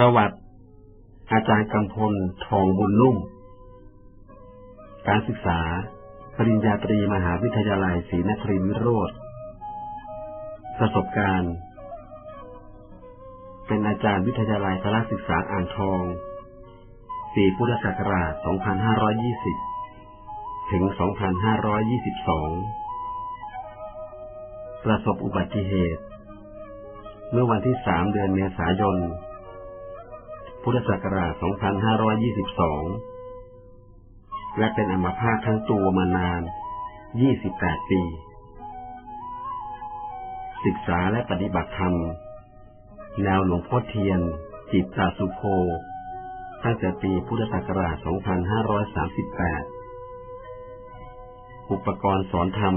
ประวัติ อาจารย์กำพลทองบุญนุ่ม การศึกษา ปริญญาตรีมหาวิทยาลัยศรีนครินทร์วิโรธประสบการณ์ เป็นอาจารย์วิทยาลัยพระศึกษาอ่างทอง ปีพุทธศักราช 2520 ถึง 2522 ประสบอุบัติเหตุ เมื่อวันที่ 3 เดือนเมษายน พุทธศักราช 2522 และเป็นอัมพาตทั้งตัวมานาน 28 ปี ศึกษาและปฏิบัติธรรม แนวหลวงพ่อเทียน จิตตาสุโภตั้งแต่ปีพุทธศักราช 2538 อุปกรณ์สอนธรรม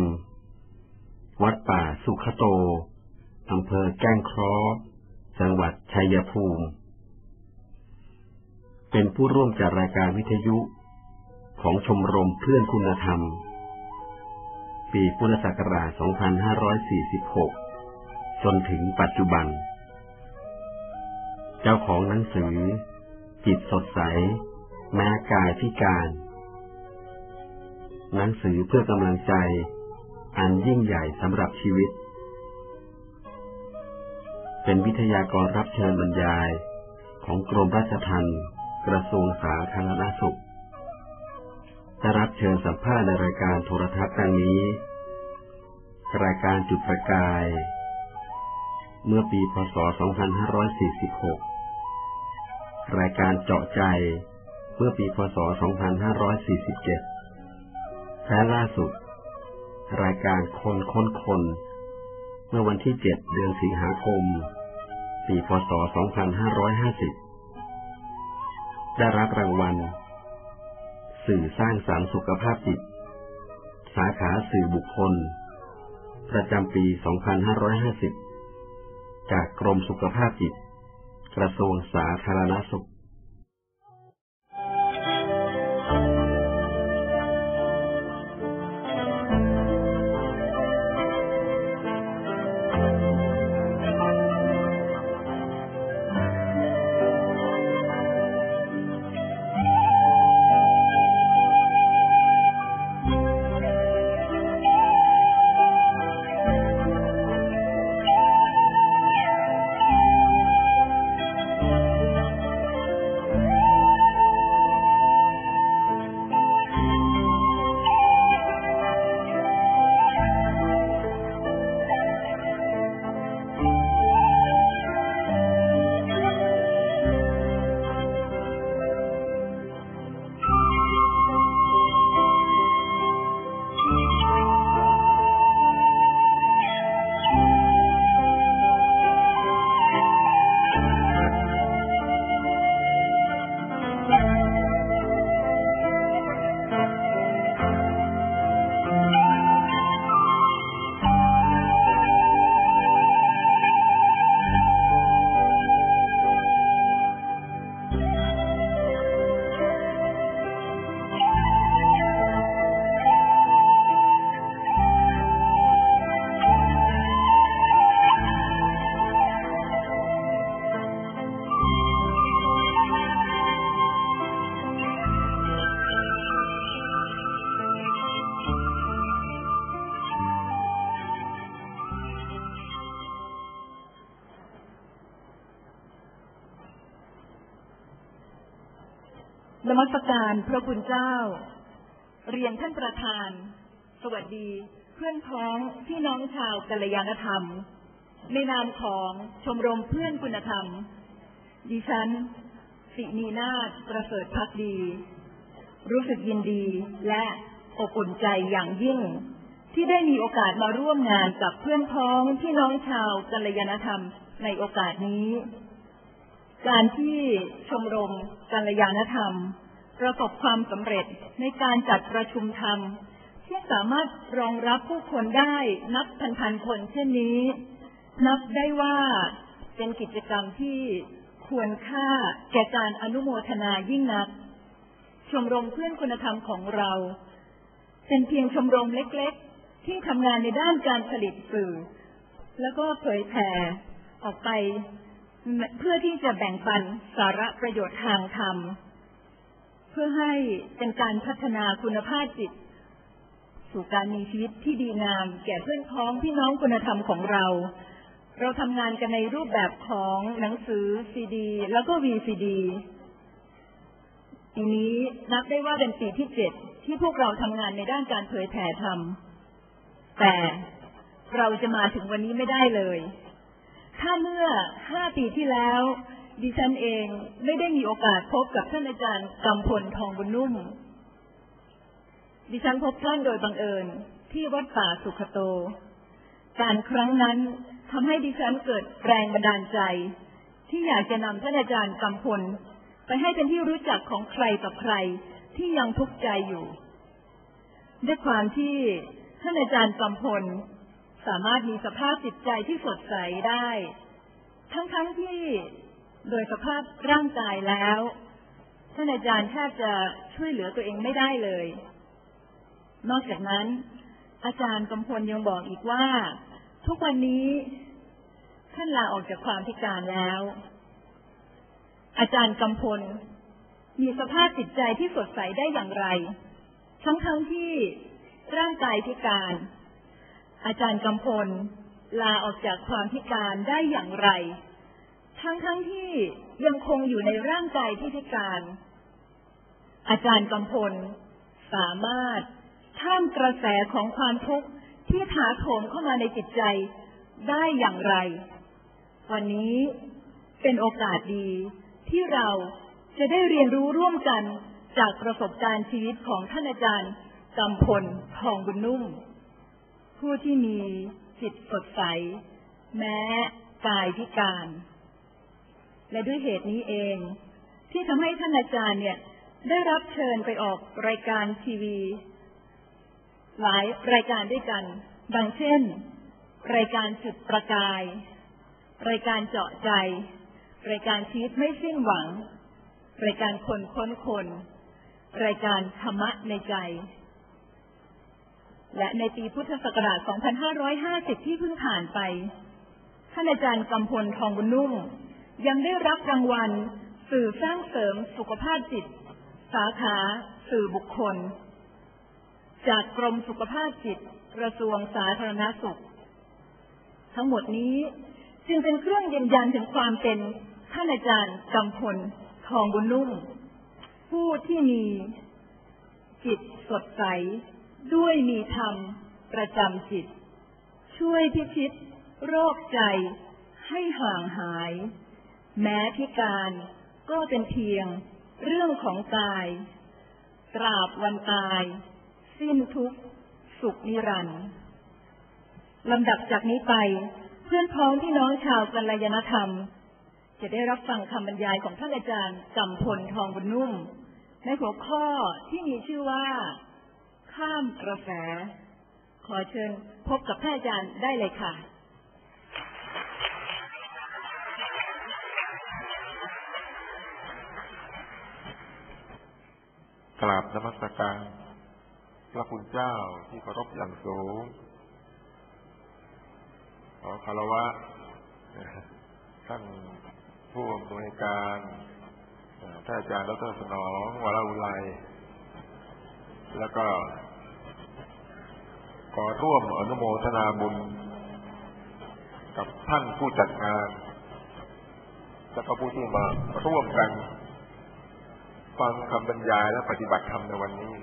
วัดป่าสุขโตอำเภอแก้งคราะห์จังหวัดชัยภูมิ เป็นผู้ร่วมจัดรายการวิทยุ ของชมรมเพื่อนคุณธรรม ปีพุทธศักราช 2546 จนถึงปัจจุบัน เจ้าของหนังสือ จิตสดใส แม้กายพิการ หนังสือเพื่อกำลังใจ อันยิ่งใหญ่สำหรับชีวิต เป็นวิทยากรรับเชิญบรรยายของกรมราชทัณฑ์ กระทรวงสาธารณสุขจะรับเชิญสัมภาษณ์ในรายการโทรทัศน์ดังนี้ รายการจุดประกาย เมื่อปีพศ 2546 รายการเจาะใจ เมื่อปีพศ 2547 และล่าสุด รายการคนค้นคน เมื่อวันที่ 7 เดือนสิงหาคม ปีพศ 2550 ได้รับรางวัล สื่อสร้างสารรค์สุขภาพจิต สาขาสื่อบุคคล ประจำปี 2550 จากกรมสุขภาพจิต กระทรวงสาธารณสุข นมัสการพระคุณเจ้า เรียนท่านประธาน สวัสดี เพื่อนพ้องพี่น้องชาวกัลยาณธรรม ในนามของชมรมเพื่อนคุณธรรม ดิฉัน สินีนาฏประเสริฐพักดี รู้สึกยินดีและอบอุ่นใจอย่างยิ่ง ที่ได้มีโอกาสมาร่วมงานกับเพื่อนพ้องพี่น้องชาวกัลยาณธรรมในโอกาสนี้ การที่ชมรมกัลยาณธรรม ประสบความสำเร็จในการจัดประชุมธรรม ที่สามารถรองรับผู้คนได้นับพันๆคนเช่นนี้ นับได้ว่าเป็นกิจกรรมที่ควรค่าแก่การอนุโมทนายิ่งนัก ชมรมเพื่อนคุณธรรมของเรา เป็นเพียงชมรมเล็กๆ ที่ทำงานในด้านการผลิตสื่อ แล้วก็เผยแผ่ออกไป เพื่อที่จะแบ่งปันสาระประโยชน์ทางธรรม เพื่อให้เป็นการพัฒนาคุณภาพจิต สู่การมีชีวิตที่ดีงาม แก่เพื่อนพ้องพี่น้องคุณธรรมของเรา เราทำงานกันในรูปแบบของหนังสือซีดี แล้วก็วีซีดีปีนี้นับได้ว่าเป็นปีที่เจ็ดที่พวกเราทำงานในด้านการเผยแผ่ธรรม แต่เราจะมาถึงวันนี้ไม่ได้เลย ถ้าเมื่อห้าปีที่แล้ว ดิฉันเองไม่ได้มีโอกาสพบกับท่านอาจารย์กำพลทองบุญนุ่ม ดิฉันพบท่านโดยบังเอิญที่วัดป่าสุขโต การครั้งนั้นทำให้ดิฉันเกิดแรงบันดาลใจ ที่อยากจะนำท่านอาจารย์กำพล ไปให้เป็นที่รู้จักของใครต่อใครที่ยังทุกข์ใจอยู่ ด้วยความที่ท่านอาจารย์กำพล สามารถมีสภาพจิตใจที่สดใสได้ ทั้งๆทที่โดยสภาพร่างกายแล้วท่านอาจารย์แทบจะช่วยเหลือตัวเองไม่ได้เลย นอกจากนั้น อาจารย์กำพลยังบอกอีกว่า ทุกวันนี้ท่านลาออกจากความพิการแล้ว อาจารย์กำพลมีสภาพจิตใจที่สดใสได้อย่างไร ทั้งๆทที่ร่างกายพิการ อาจารย์กำพล ลาออกจากความพิการได้อย่างไร ทั้งๆทที่ยังคงอยู่ในร่างกายที่พิการ อาจารย์กำพล สามารถท่ามกระแสของความทุกข์ที่ถาโถมเข้ามาในจิตใจได้อย่างไร วันนี้เป็นโอกาสดีที่เราจะได้เรียนรู้ร่วมกันจากประสบการณ์ชีวิตของท่านอาจารย์กำพลทองบุญนุ่ม ผู้ที่มีจิตสดใส แม้กายพิการ และด้วยเหตุนี้เอง ที่ทำให้ท่านอาจารย์เนี่ย ได้รับเชิญไปออกรายการทีวี หลายรายการด้วยกัน ดังเช่น รายการจุดประกาย รายการเจาะใจ รายการชีวิตไม่สิ้นหวัง รายการคนค้นคน รายการธรรมะในใจ และในปีพุทธศักราช 2550 ที่เพิ่งผ่านไป ท่านอาจารย์กำพลทองบุญนุ่ม ยังได้รับรางวัล สื่อสร้างเสริมสุขภาพจิต สาขา สื่อบุคคล จากกรมสุขภาพจิต กระทรวงสาธารณสุข ทั้งหมดนี้จึงเป็นเครื่องยืนยันถึงความเป็นท่านอาจารย์กำพลทองบุญนุ่ม ผู้ที่มีจิตสดใส ด้วยมีธรรม ประจำจิต ช่วยพิชิต โรคใจให้ห่างหาย แม้พิการก็เป็นเพียงเรื่องของกาย ตราบวันตาย สิ้นทุกสุขนิรันดร์ลำดับจากนี้ไป เพื่อนพ้องพี่น้องชาวกัลยาณธรรม จะได้รับฟังคำบรรยายของท่านอาจารย์กำพลทองบุญนุ่ม ในหัวข้อที่มีชื่อว่า ข้ามกระแส ขอเชิญพบกับท่านอาจารย์ได้เลยค่ะ กราบนมัสการ พระคุณเจ้าที่เคารพอย่างสูง ขอคารวะ ท่านผู้อำนวยการท่านอาจารย์ดรสนองวรอุไลแล้วก็ ขอร่วมอนุโมทนาบุญ กับท่านผู้จัดงานและก็ผู้ที่มาร่วมกัน ฟังคำบรรยายและปฏิบัติธรรมในวันนี้